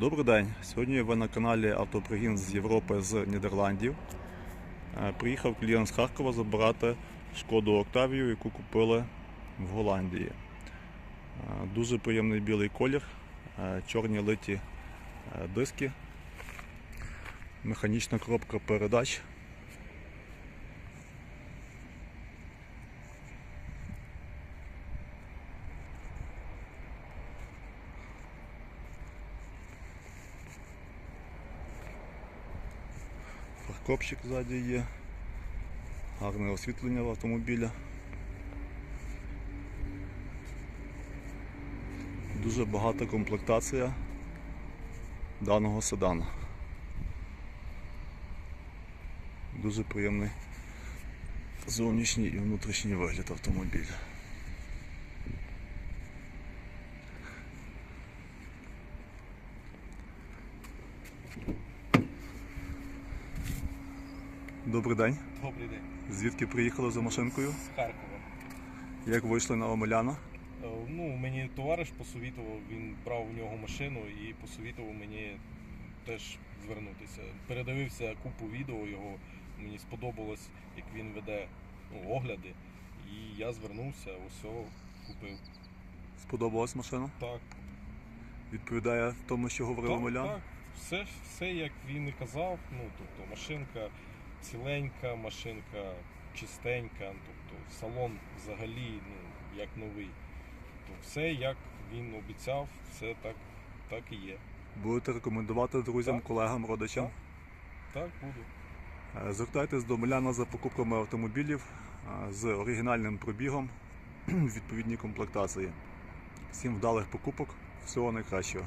Добрий день. Сьогодні ви на каналі Автопригін з Європи з Нідерландів. Е, Приїхав клієнт з Харкова забирати шкоду Октавію, яку купили в Голландії. Е, Дуже приємний білий колір, е, чорні литі диски, механічна коробка передач. Фаркопчик ззаді є, гарне освітлення в автомобіля. Дуже багата комплектація даного седана. Дуже приємний зовнішній і внутрішній вигляд автомобіля. Добрий день. Добрий день. Звідки приїхали за машинкою? З Харкова. Як вийшли на Омеляна? Е, Ну, мені товариш посовітував, він брав у нього машину і посовітував мені теж звернутися. Передивився купу відео його, мені сподобалось, як він веде ну, огляди. І я звернувся, усе купив. Сподобалась машина? Так, Відповідає тому, що говорив так, так. Все, все як він і казав. Ну, тобто машинка ціленька, машинка чистенька, тобто салон взагалі ну, як новий. Тобто все як він обіцяв, все так, так і є. Будете рекомендувати друзям, Так. колегам, родичам? Так буду. Е, Звертайтесь до Омеляна за покупками автомобілів е, з оригінальним пробігом в відповідній комплектації. Всім вдалих покупок, всього найкращого.